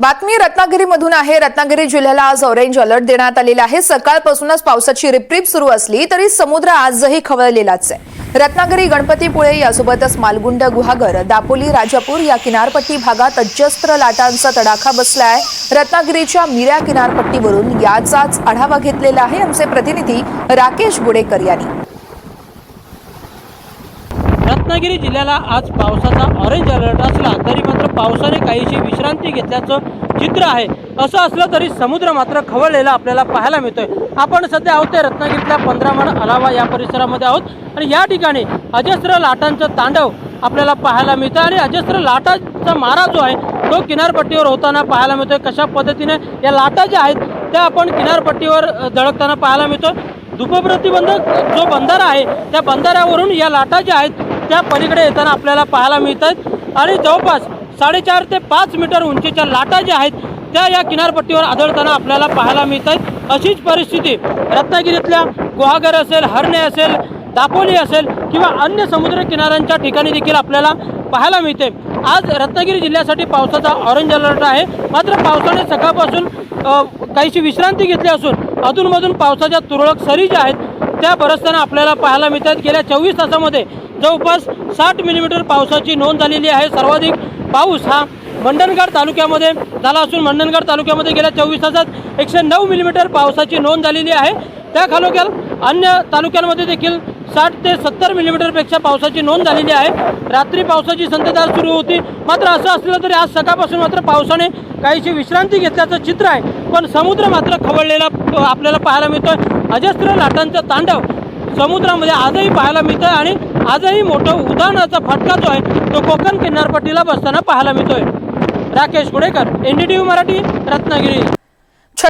बातमी रत्नागिरीमधून आहे. रत्नागिरी जिल्ह्याला आज ऑरेंज अलर्ट देण्यात आलेला आहे. सकाळपासूनच पावसाची रिपरिप सुरू असली तरी समुद्र आजही खवळलेलाच आहे. रत्नागिरी गणपतीपुळे यासोबतच मालगुंड गुहागर दापोली राजापूर या किनारपट्टी भागात अजस्त्र लाटांचा तडाखा बसला आहे रत्नागिरीच्या मिऱ्या किनारपट्टीवरून याचाच आढावा घेतलेला आहे आमचे प्रतिनिधी राकेश गुडेकर यांनी. रत्नागिरी जिल्ह्याला आज पावसाचा ऑरेंज अलर्ट पावसाने काहीशी विश्रांती घेतल्याचं चित्र आहे. असं असलं तरी समुद्र मात्र खवळलेला आपल्याला पाहायला मिळतोय. आपण सध्या आहोत ते रत्नागिरीतल्या पंधरामण अलावा या परिसरामध्ये आहोत. आणि या ठिकाणी अजस्त्र लाटांचं तांडव आपल्याला पाहायला मिळतं. आणि अजस्त्र लाटाचा मारा जो आहे तो किनारपट्टीवर होताना पाहायला मिळतोय. कशा पद्धतीने या लाटा ज्या आहेत त्या आपण किनारपट्टीवर धडकताना पाहायला मिळतोय. धूपप्रतिबंधक जो बंधारा आहे त्या बंधाऱ्यावरून या लाटा ज्या आहेत त्या पलीकडे येताना आपल्याला पाहायला मिळत आहेत आणि जवळपास साडेचार ते पाच मीटर उंचीच्या लाटा ज्या आहेत त्या या किनारपट्टीवर आदळताना आपल्याला पाहायला मिळत आहेत अशीच परिस्थिती रत्नागिरीतल्या गुहागर असेल हरणे असेल दापोली असेल किंवा अन्य समुद्र किनाऱ्यांच्या ठिकाणी देखील आपल्याला पाहायला मिळते आज रत्नागिरी जिल्ह्यासाठी पावसाचा ऑरेंज अलर्ट आहे. मात्र पावसाने सकाळपासून काहीशी विश्रांती घेतली असून अधूनमधून पावसाच्या तुरळक सरी ज्या आहेत त्या बरसताना आपल्याला पाहायला मिळतात गेल्या चोवीस तासामध्ये जवळपास साठ मिलीमीटर पावसाची नोंद झालेली आहे. सर्वाधिक पाऊस हा मंडणगड तालुक्यामध्ये झाला असून मंडणगड तालुक्यामध्ये गेल्या चोवीस तासात एकशे नऊ मिलीमीटर पावसाची नोंद झालेली आहे. त्या खालोख्याल अन्य तालुक्यांमध्ये देखील साठ ते सत्तर मिलीमीटरपेक्षा पावसाची नोंद झालेली आहे. रात्री पावसाची संततधार सुरू होती. मात्र असं असलं तरी आज सकाळपासून मात्र पावसाने काहीशी विश्रांती घेतल्याचं चित्र आहे. पण समुद्र मात्र खवळलेला आपल्याला पाहायला मिळतोय. अजस्त्र लाटांचा तांडव समुद्रामध्ये आजही पाहायला मिळतोय आणि आजही मोठं उदाहरणाचा फटका जो आहे तो कोकण किनारपट्टीला बसताना पाहायला मिळतोय. Rakesh Gudekar N D T V Marathi Ratnagiri.